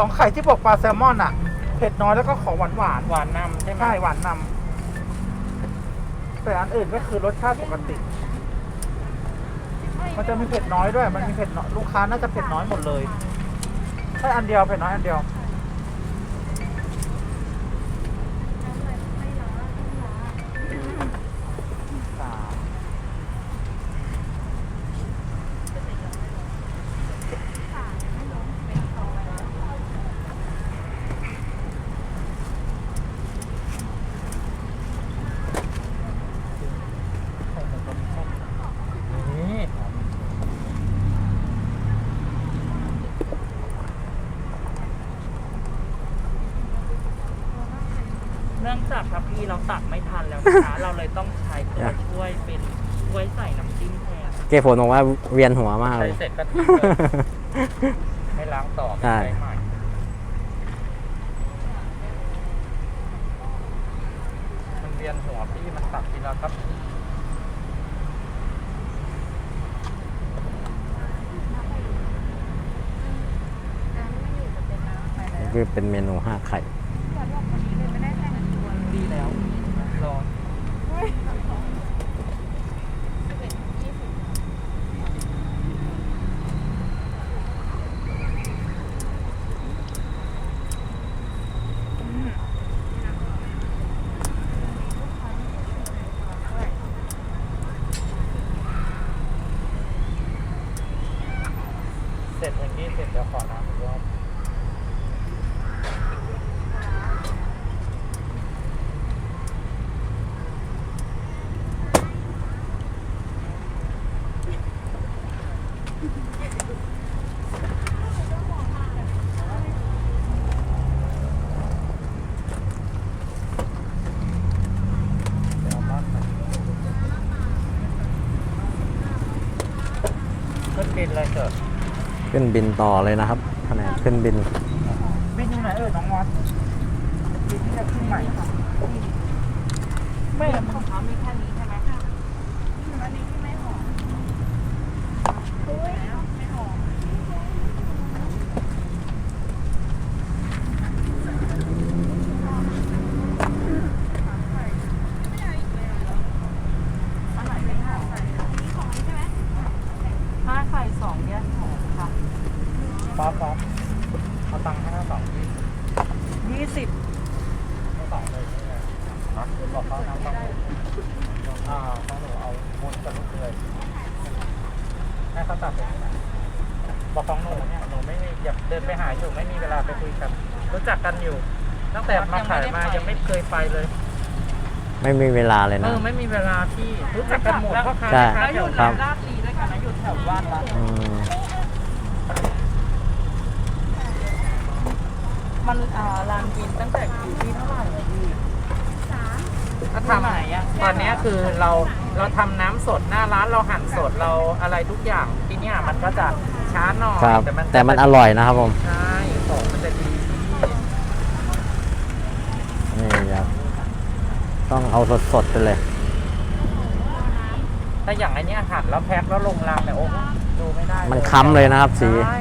สองไข่ที่บอกปลาแซลมอนอะ เผ็ดน้อยแล้วก็ของหวานหวานหวานนำใช่ไหมใช่หวานนำแต่อันอื่นก็คือรสชาติปกติ มันจะมีเผ็ดน้อยด้วย มันมีเผ็ดน้อยลูกค้าน่าจะเผ็ดน้อยหมดเลยใช่อันเดียวเผ็ดน้อยอันเดียวสาม นี่เนื่องจากครับพี่เราตักไม่ทันแล้วนะคะ เราเลยต้องใช้ตัวช่วยเป็นช่วยใส่น้ำจิ้มแทน เกฝนบอกว่าเวียนหัวมากเลใช้ย เสร็จก็ทิ้งเลยไม่ล้างต่อใช่ ใช้ใหม่มันเวียนหัวพี่มันตักทีละครับนี่คือเป็นเมนูห้าไข่ ดีแล้วรอ เสร็จอย่าง นี้เสร็จเดี๋ยวขอน้ำอีกรอบ เดี๋ยวเอาบ้านมาขึ้นบินเลยเถอะ ขึ้นบินต่อเลยนะครับแผนกขึ้นบิน บินอยู่ไหนเอ่ยน้องมอสบินที่จะขึ้นใหม่ไม่ของเขามีแค่นี้ใช่ไหมอันนี้ที่ไม่หอมอุ้ยไม่หอม ห้าไข่สองแยกหอมค่ะ ป๊อปป๊อป เอาตังค์ให้ทั้งสองที่ ยี่สิบ ทั้งสองเลยนี่ไงนะคุณบอกเขาน้ำต้องอ่าต้องหนูเอามดกับลูกเลยให้เขาตัดเลยนะบอกของหนูเนี่ยหนูไม่มีอยากเดินไปหาอยู่ไม่มีเวลาไปคุยกัน รู้จักกันอยู่ ตั้งแต่มาขายมายัง ไม่เคยไปเลยไม่มีเวลาเลยเอนะ อไม่มีเวลาที่รู้จักกันหมดพ่อค้าใช่ แม่ค้าแถวครับลาดลีด้วยกันนะอยู่แถวบ้านเราอืมมันอ่าลานกินตั้งแต่อยู่ที่เท่าไหร่อะพี่ถ้าทำไหนอะตอนเนี้ยคือเราเราทำน้ำสดหน้าร้านเราหั่นสดเราอะไรทุกอย่างทีเนี้ยมันก็จะช้าหน่อยครับ แต่มันแต่มันอร่อยนะครับผม ใช่ของมันจะดีที่ นี่ครับ ต้องเอาสดๆไปเลย ถ้าอย่างไอเนี้ยหั่นแล้วแพ็คแล้วลงรางเนี่ยโอ้โหดูไม่ได้มันค้ำเลยนะครับสี ใช่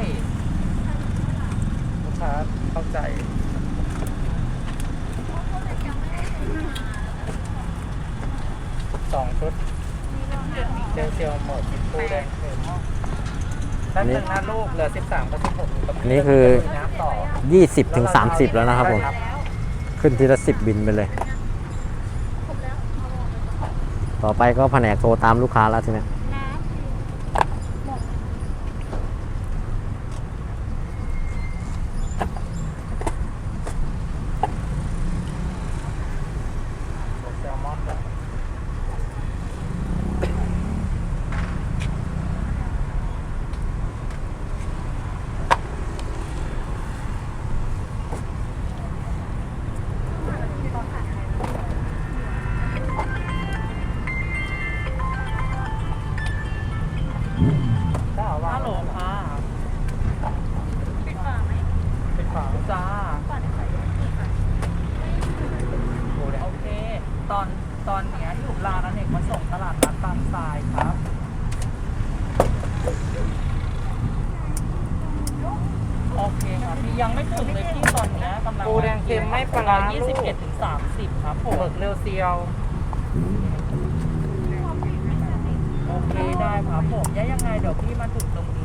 ลูกค้าเข้าใจ สองชุดเจลเซียวหมดกินปูแดงเค็มแป๊บนึงนะลูกเหลือสิบสามกับสิบหกอยู่ตรงอันนี้คือ น้ำต่อ 20ถึง30 แล้วนะครับผม ขึ้นทีละสิบบินไปเลย ต่อไปก็แผนกโทรตามลูกค้าแล้วทีเนี้ย แซลมอนแบบฮัลโหลค่ะ ปิดฝาไหม เป็นฝาจ้า ฝาในไข่กี่ค่ะ โอเค ตอนตอนเนี้ยอยู่ร้านอเนกมาส่งตลาดนัดบางทรายครับ โอเคครับพี่ยังไม่ถึงเลยพี่ตอนเนี้ยกำลัง ปูแดงเค็มไม่ปลาร้า ยี่สิบเอ็ดถึงสามสิบครับผ ห ม มึกเรียวเซียว โอเคได้ครับผมยังยังไงเดี๋ยวพี่มาถึงตรงนี้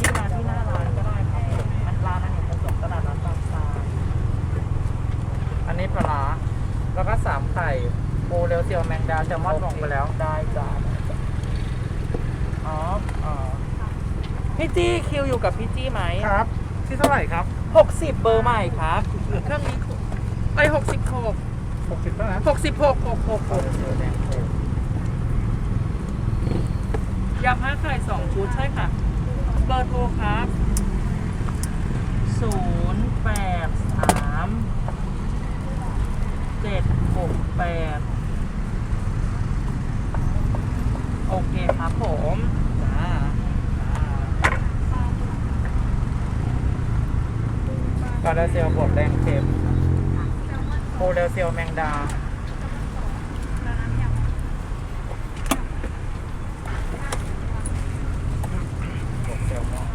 พี่มาที่หน้าร้านก็ได้ครับผมอันร้านอันนี้ผสมตลาดนัดบางซา อันนี้ปลาร้าแล้วก็สามไข่ปูเรียวเซียวแมงดาแซลมอนลงไปแล้ว ได้จ้าอ๋ออ๋อ พี่จี้คิวอยู่กับพี่จี้ไหมครับ ที่เท่าไหร่ครับหกสิบเบอร์ใหม่ครับเครื่องนี้ไอ้หกสิบหก60เท่านั้นหกสิบหกหกหกหกเซียวแดงเค็มยำห้าไข่สองชุดใช่ค่ะ เบอร์โทรครับศูนย์แปดสามเจ็ดหกแปดโอเคครับผมจ้าจ้า กาเรียวเซียวบดแดงเค็มโคเรียวเซียวแมงดา บดแซลมอน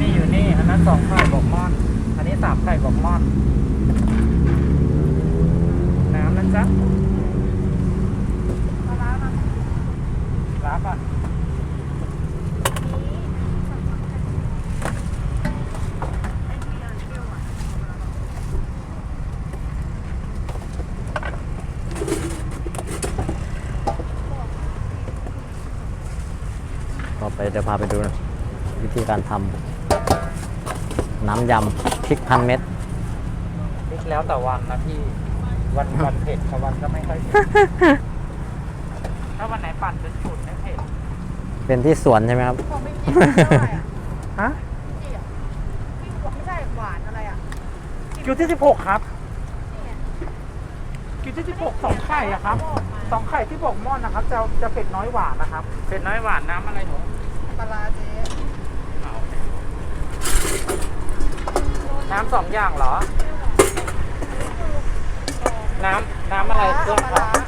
นี่อยู่นี่ อันนั้นสองไข่บอกม่อน อันนี้สามไข่บอกม่อน น้ำนะจ๊ะ ปลาร้ามา ร้าก่อน ไอ้ที่เออเปรี้ยวอะ ต่อไปเดี๋ยวพาไปดูนะวิธีการทำน้ำยำพริกพันเม็ดพริกแล้วแต่วันนะพี่ วันวันเผ็ดกับวันก็ไม่ค่อยเผ็ดถ้าวันไหนปั่นเป็นสูตรไม่เผ็ดเป็นที่สวนใช่ไหมครับของไม่กินเท่าไหร่อะฮะพี่อะพี่บอกไม่ใช่หวานอะไรอะคิวที่สิบหกครับคิวที่สิบหกสองไข่อะครับสองไข่ที่บอกม่อนนะครับ จะจะเผ็ดน้อยหวานนะครับเผ็ดน้อยหวานน้ำอะไรหนู ปลาร้าเจ๊น้ำสองอย่างเหรอ น้ำน้ำอะไรเครื่องปคลารับร้าปลาร้า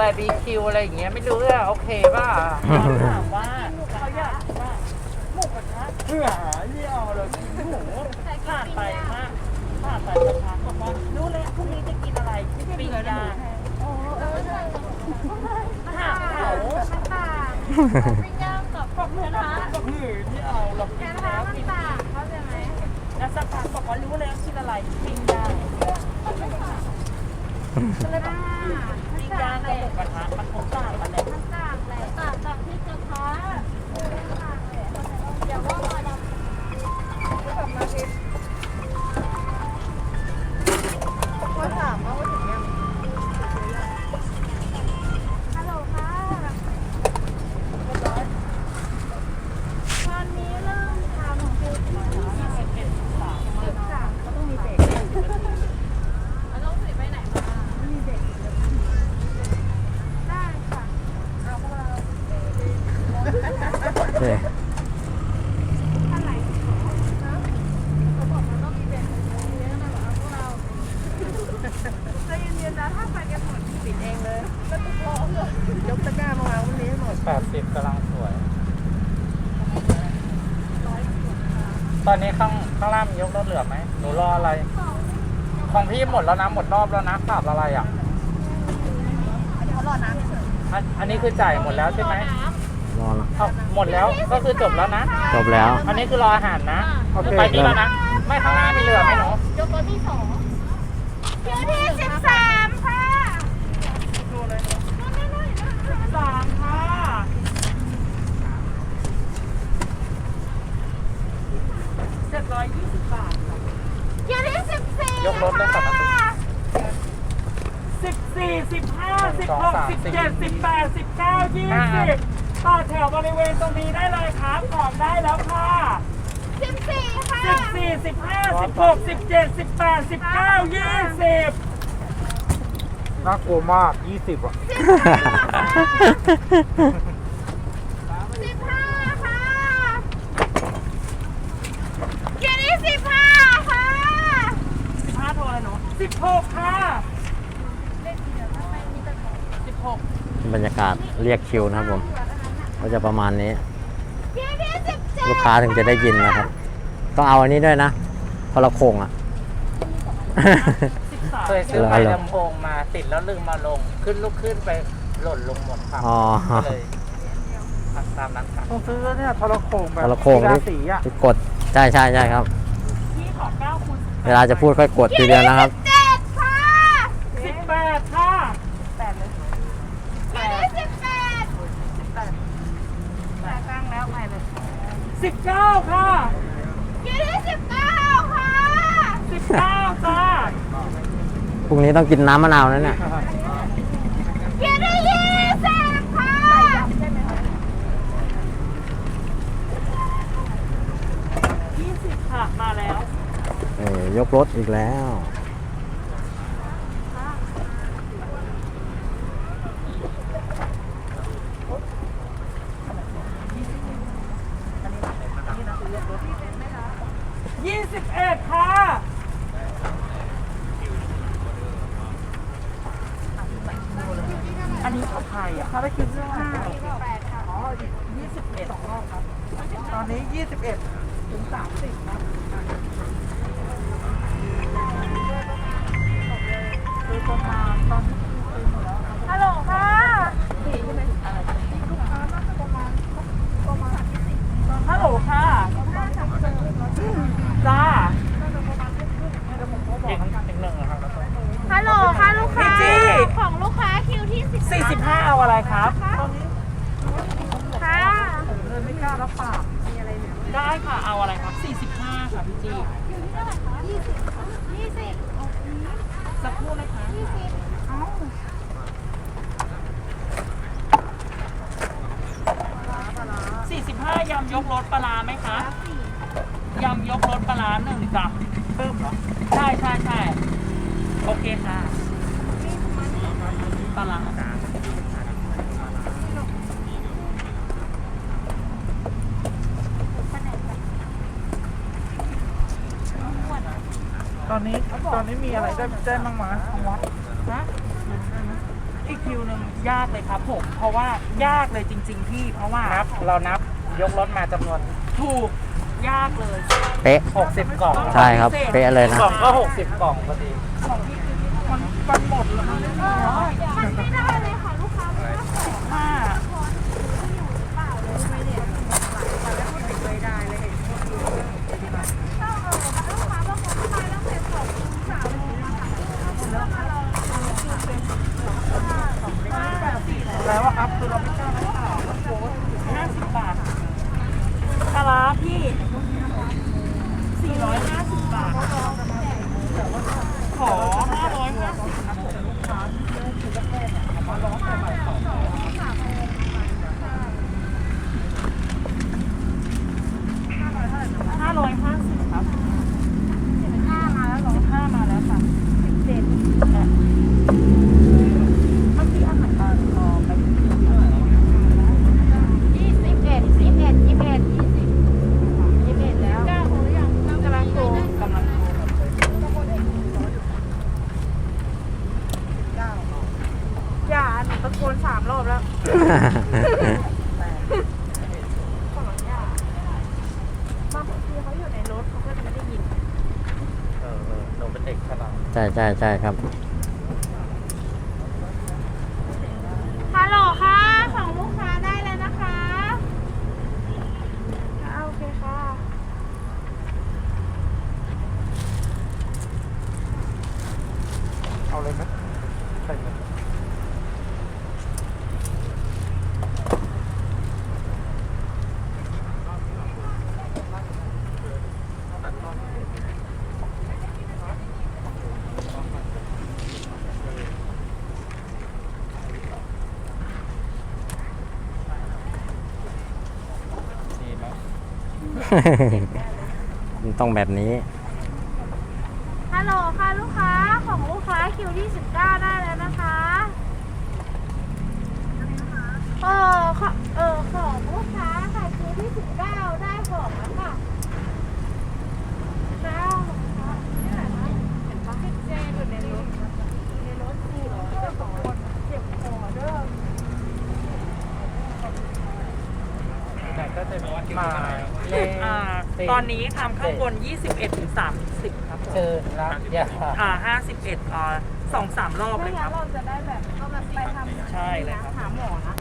บบบาร์บีคิวอะไรอย่างเงี้ยไม่รู้อะโอเคป่ะถามว่าเขาอยากว่าหมูกระทะเผื่อหาที่เอาเลยหมูผ่านไปมากผ่านไปสักพักบอกว่ารู้เลยพรุ่งนี้จะกินอะไรปิ้งย่างโอ้เออใช่ถามเขาต่างปิ้งย่างกับกับเนื้อนะก็คือที่เอาเราแกกินนะคะแล้วมันกินต่างเขาใจไหมแล้วสักพักบอกว่ารู้แล้วกินอะไรปิ้งย่าง ก็เลยแบบปิ้างกับหมูกระทะมันคงต่างกันเลยมันต่างแหละต่างจากที่กระทะ นนี้ข้างข้างล่างมียกรถเหลือไหมหนูรออะไร ของพี่หมดแล้วนะหมดรอบแล้วนะขาดอะไรอะ เขารอน้ำเฉยอันอันนี้คือจ่ายหมดแล้วใช่ไหมรอนะเอาหมดแล้วก็คือจบแล้วนะ จบแล้ว อันนี้คือรออาหารนะโอเค ไปนี่แล้วนะ ไม่ข้างล่างมีเหลือไหมหนูยกตัวที่สองเที่ยวที่สิบสา 120 บาทค่ะอยู่ที่สิบสี่ยกรถได้สองค่ะ 14 15 16 17 18 19 20ต่อแถวบริเวณตรงนี้ได้เลยครับของได้แล้วค่ะ สิบสี่ค่ะสิบสี่สิบห้าสิบหกสิบเจ็ดสิบแปดสิบเก้ายี่สิบน่ากลัวมากยี่สิบห้าค่ะ สิบหกค่ะสิบหกบรรยากาศเรียกคิวนะครับผม ก็จะประมาณนี้เที่ยวที่สิบเจ็ดลูกค้าถึงจะได้ยินนะครับ ต้องเอาอันนี้ด้วยนะพอละโคงอะสิบสามเคยซื้อเหรอไม้เหรอลำโพงมาติดแล้วลืมมาลง ขึ้นลุกขึ้นไปหล่นลงหมดครับอ๋อ ก็เลยตามนั้นครับต้องซื้อเนี่ยทรโขงแบบพอละโคงกีฬาที่สีอะที่กด ใช่ใช่ใช่ครับ ที่ขอเก้าคูณเวลาจะพูดค่อยกดทีเดียวนะครับ เจ็ดค่ะ สิบแปดค่ะ เที่ยวที่สิบแปด สิบเก้าค่ะ เที่ยวที่สิบเก้าค่ะ สิบเก้าจ้า พรุ่งนี้ต้องกินน้ำมะนาวนะเนี่ยเที่ยวที่ยี่สิบค่ะยี่สิบค่ะ มาแล้ว เออยกรถอีกแล้ว ยี่สิบเอ็ดค่ะ อั นนี้ของใครอะถ้าได้คิดเรื่องแปดค่ะอ๋อยี่สิบเอ็ดสองรอบครับ ตอนนี้ยี่สิบเอ็ดถึง30ครับคือประมาณตอนที่คือหมดแล้วครับ ฮัลโหลค่ะ ลูกค้าน่าจะประมาณประมาณ ฮัลโหลค่ะ จ้า อีกอีกหนึ่งนะครับแล้วก็ ฮัลโหลค่ะลูกค้า พี่จี้ ของลูกค้าคิวที่สิบ สี่สิบห้าเอาอะไรครับ ค่ะ เลยไม่กล้ารับปาก ได้ค่ะ เอาอะไรครับสี่สิบห้าค่ะ พี่จียี่สิบยี่สิบสักครู่นะคะยี่สิบเอ้าสี่สิบห้ายำยกรสปลาร้าไหมคะยำยกรสปลาร้าหนึ่งจ้ะเพิ่มเหรอใช่ใช่ใช่โอเคค่ะปลาร้า ตอนนี้ตอนนี้มีอะไรได้ได้บ้างมาทางวัดฮะอีกคิวหนึ่งยากเลยครับผมเพราะว่ายากเลยจริง ๆ พี่ เพราะว่านับเรานับยกรถมาจำนวนถูกยากเลยเป๊ะ 60กล่องใช่ครับเป๊ะเลยนะ กล่องก็60กล่องพอดีมันมันหมดแล้วมันไม่มีแล้วอะมันไม่ได้เลยค่ะ ลูกค้าไม่ได้ห้า เปล่าเลยไม่เนี่ยแต่แล้วคนติดเลยได้เลยถ้าเออลูกค้าบางคนเข้ามาแล้วเสร็จสองสามโมงอะค่ะแล้วมาลองดูเป็นสองห้าสองเล็ก แบบสี่ แล้วอะครับคือเราไม่กล้าไม่กล้า ห้าสิบบาทปลาร้าพี่สี่ร้อยห้าสิบบาท ขอห้าร้อยห้าสิบครับผมลูกค้าห้าร้อยห้าสิบครับ ห้ามาแล้วเหรอ สิบห้ามาแล้วค่ะ สิบเจ็ด เมื่อกี้อาหารตอนรอไป ยี่สิบเอ็ดยี่สิบเอ็ดยี่สิบเอ็ดยี่สิบยี่สิบเอ็ดแล้วกล้าโทรหรือยังกำลังโทร กำลังโทร อย่าหนูตะโกนสามรอบแล้วของย่าบางทีเขาอยู่ในรถเขาก็จะไม่ได้ยิน เออเออหนูเป็นเด็กฉลาด ใช่ใช่ใช่ครับ ฮัลโหลค่ะ ของลูกค้าได้แล้วนะคะอ่าโอเคค่ะ เอาเลยไหมใส่เลย ดีไหม มันต้องแบบนี้ ฮัลโหลค่ะลูกค้าของลูกค้าคิวที่19ได้แล้วนะคะเออขอเออของลูกค้าค่ะคิวที่19ได้ของแล้วค่ะแล้วค่ะนี่ไหนนะเห็นปะเจอยู่ในรถในรถสี่เหรอเจ้าของคนเจ็บคอเด้อแต่ก็จะมาเล อ่าสี่ตอนนี้ทำข้างบน 21ถึง30 ครับผมเชิญรับยาอ่า51อ่าสองสามรอบไม่เลยคงั้รันบ เราจะได้แบบก็แบบไปทำใช่เลยครับ หาหมอนะ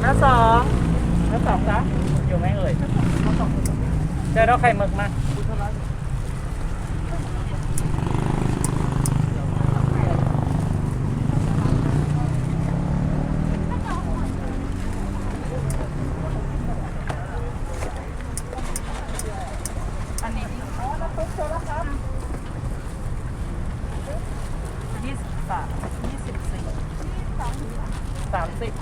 แล้วสอง แล้วสองจ้ะอยู่ไหมเอ่ย เจอแล้วไข่หมึกมา อันนี้ยี่สิบสามยี่สิบสี่ สามสิบ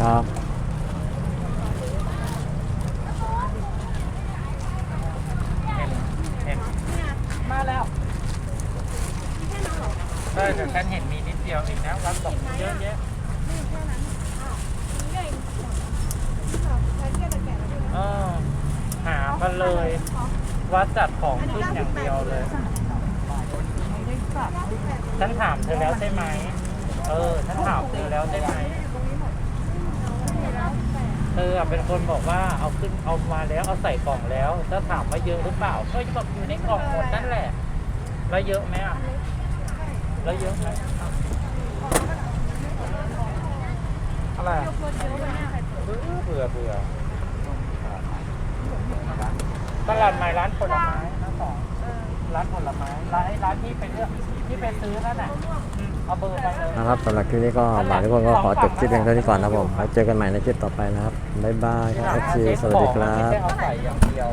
ครับ เห็นเห็น มาแล้ว เออแต่ฉันเห็นมีนิดเดียวเองนะวัดบอกเยอะแยะ เออ หามาเลย วัดจัดของขึ้นอย่างเดียวเลย ฉันถามเธอแล้วใช่ไหม เออ ฉันถามเธอแล้วใช่ไหม เธออะเป็นคนบอกว่าเอาขึ้นเอามาแล้วเอาใส่กล่องแล้วถ้าถามว่าเยอะหรือเปล่าก็จะบอกอยู่ในกล่องหมดนั่นแหละ แล้วเยอะไหมอะ แล้วเยอะไหมอะไรอะเบื่อเบื่อตลาดใหม่ร้านผลไม้ร้านสองร้านผลไม้ร้านร้านที่ไปเลือก ที่ไปซื้อนั่นน่ะอืมเอาเบอร์ไปเลย นะครับสำหรับคลิปนี้ก็บ่าวทุกคนก็ขอจบคลิปเพียงเท่านี้ก่อนนะครับผมไว้เจอกันใหม่ในคลิปต่อไปนะครับบ๊ายบายครับ FC สวัสดีครัไม่บใช่เอาใส่อย่างเดียว